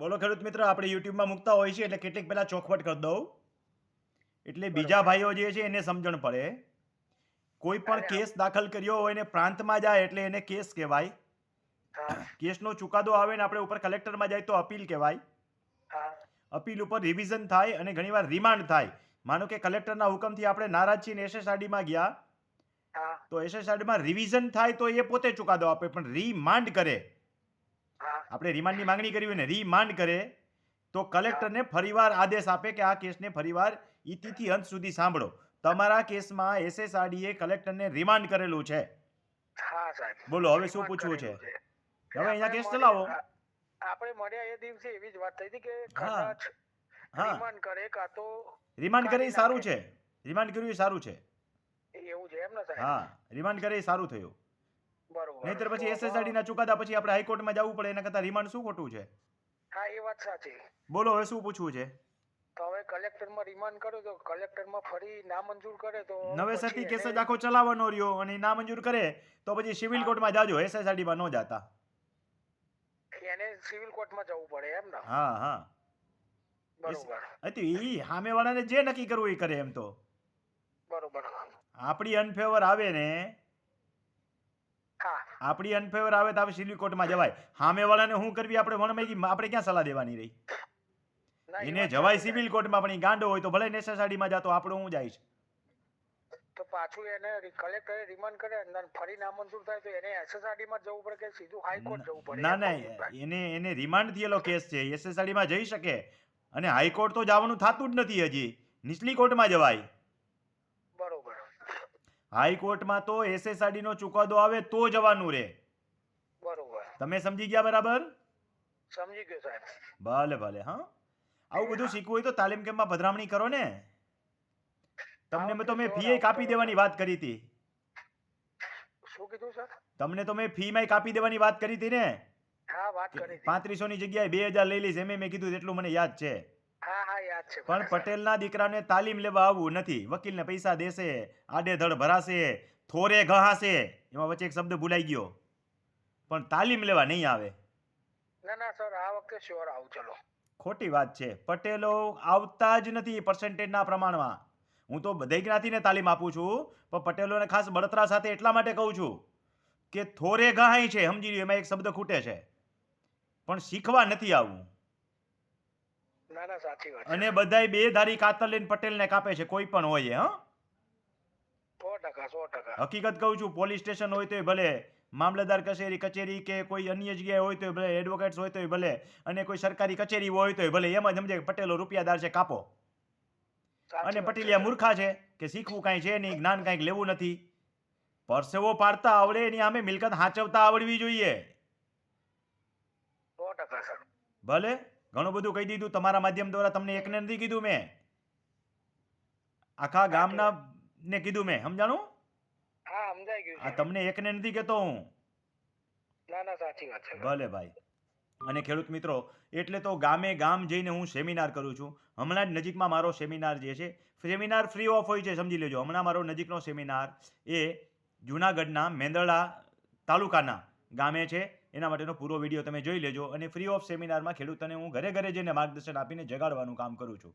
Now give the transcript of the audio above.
બોલો ખેડૂત મિત્ર આપણે યુટ્યુબમાં મૂકતા હોય છે એટલે કેટલીક પહેલાં ચોખવટ કરી દઉં. એટલે બીજા ભાઈઓ જે છે એને સમજણ પડે. કોઈ પણ કેસ દાખલ કર્યો હોય ને પ્રાંતમાં જાય એટલે એને કેસ કહેવાય. કેસનો ચુકાદો આવે ને આપણે ઉપર કલેક્ટરમાં જાય તો અપીલ કહેવાય. અપીલ ઉપર રિવિઝન થાય અને ઘણીવાર રિમાન્ડ થાય. માનો કે કલેક્ટરના હુકમથી આપણે નારાજ છીએ એસએસઆરડીમાં ગયા. તો એસએસઆરડીમાં રિવિઝન થાય તો એ પોતે ચુકાદો આપે પણ રિમાન્ડ કરે. આપણે રિમાન્ડની માંગણી કરી હોય ને રિમાન્ડ કરે તો કલેક્ટરને ફરીવાર આદેશ આપે કે આ કેસને ફરીવાર ઇતિથી અંત સુધી સાંભળો. તમારા કેસમાં એસએસઆરડીએ કલેક્ટરને રિમાન્ડ કરેલું છે. હા સાહેબ. બોલો, હવે શું પૂછવું છે? હવે અહીંયા કેસ ચલાવો. આપણે મળ્યા એ દિવસે એવી જ વાત થઈ હતી કે કદાચ રિમાન્ડ કરે કાં તો રિમાન્ડ કરે સારું છે. રિમાન્ડ કર્યું એ સારું છે. એવું છે એમ ને સાહેબ? હા રિમાન્ડ કરે એ સારું થયું. નહીતર પછી તો એસએસઆરડીના ચુકાદા પછી આપણે હાઈકોર્ટમાં જવું પડે એના કરતાં રિમાન્ડ શું ખોટું છે? હા એ વાત સાચી. બોલો હવે શું પૂછવું છે? તો હવે કલેક્ટરમાં રિમાન્ડ કર્યો તો કલેક્ટરમાં ફરી નામંજૂર કરે તો નવેસરથી કેસ જ આખો ચલાવવાનો રહ્યો અને નામંજૂર કરે તો પછી સિવિલ કોર્ટમાં જાજો એસએસઆરડીમાં ન જાતા. એને સિવિલ કોર્ટમાં જવું પડે એમ ને? હા હા. બરોબર. હતી ઈ સામેવાળાને જે નક્કી કરવું એ કરે એમ તો. બરોબર. આપણી અનફેવર આવે ને આપણી અનફેવર આવે તો આપણે સિવિલ કોર્ટમાં જવાય. સામેવાળાને શું કરવી? આપણે વણમાઈ આપણે ક્યાં સલાહ દેવાની રહી? એને જવાય સિવિલ કોર્ટમાં પણ ગાંડો હોય તો ભલે નેસેસાડીમાં જાતો આપણો હું જાય છે? તો પાછું એને કલેક્ટરે રિમાન્ડ કરે અને ફરી નામંજૂર થાય તો એને એસએસઆરડીમાં જવું પડે કે સીધું હાઈકોર્ટ જવું પડે? ના ના એને એને રિમાન્ડ થયેલો કેસ છે. એસએસઆરડીમાં જઈ શકે. અને હાઈકોર્ટ તો જવાનું થતું જ નથી હજી. નીચલી કોર્ટમાં જવાય. હાઈકોર્ટમાં તો SSRD નો ચુકાદો આવે તો જવાનું રે. બરોબર. તમે સમજી ગયા બરાબર? સમજી ગયો સાહેબ. ભલે ભલે હા. આવું બધું શીખવું હોય તો તાલીમ કેમ્પમાં પધરામણી કરો ને. તમને મેં તો મેં ફી કાપી દેવાની વાત કરી હતી. શું કીધું સર? તમને તો મેં ફી માં કાપી દેવાની વાત કરી હતી ને. હા વાત કરી હતી. પાંત્રીસો ની જગ્યાએ બે હજાર લઈ લઈશ એમ મેં કીધું એટલું મને યાદ છે. પણ. પટેલના દીકરાને તાલીમ લેવા આવવું નથી. વકીલને પૈસા દેશે આડેધડ ભરાશે થોરે ઘહાશે એમાં વચ્ચે એક શબ્દ ભૂલાઈ ગયો. પણ તાલીમ લેવા નહીં આવે. ના ના સર આ વખતે શ્યોર આવું ચલો. ખોટી વાત છે. પટેલો આવતા જ નથી પર્સન્ટેજના પ્રમાણમાં. હું તો બધે જ્ઞાતિને તાલીમ આપું છું પણ પટેલોને ખાસ બળતરા સાથે એટલા માટે કહું છું કે થોરે ઘાય છે સમજી લ્યો એમાં એક શબ્દ ખૂટે છે. પણ શીખવા નથી આવવું. ના ના સાચી વાત અને બધાય બે ધારી કાતર લઈને પટેલને કાપે છે કોઈ પણ હોય હા? સો ટકા સો ટકા. હકીકત કહું છું પોલીસ સ્ટેશન હોય તોય ભલે મામલતદાર કચેરી કચેરી કે કોઈ અન્ય જગ્યાએ હોય તોય ભલે એડવોકેટ્સ હોય તોય ભલે અને કોઈ સરકારી કચેરી હોય તોય ભલે એમ જ સમજે કે પટેલો રૂપિયાદાર છે કાપો. અને પટેલિયા મૂર્ખા છે કે શીખવું કાંઈ છે નહીં જ્ઞાન કાંઈક લેવું નથી. પરસેવો પાડતા આવડે એની આમે મિલકત હાચવતા આવડવી જોઈએ. ભલે? ઘણું બધું કહી દીધું તમારા માધ્યમ દ્વારા તમને એકને નથી કીધું મેં. આખા ગામના ને કીધું મેં સમજાણું? હા સમજાઈ ગયું આ તમને એકને નથી કહેતો હું. ના ના સાચી વાત છે. ભલે ભાઈ. અને ખેડૂત મિત્રો એટલે તો ગામે ગામ જઈને હું સેમિનાર કરું છું. હમણાં જ નજીકમાં મારો સેમિનાર જે છે સેમિનાર ફ્રી ઓફ હોય છે સમજી લેજો. હમણાં મારો નજીકનો સેમિનાર એ જુનાગઢના મેંદળા તાલુકાના ગામે છે. એના માટેનો પૂરો વીડિયો તમે જોઈ લેજો અને ફ્રી ઓફ સેમિનારમાં ખેડૂતોને હું ઘરે ઘરે જઈને માર્ગદર્શન આપીને જગાડવાનું કામ કરું છું.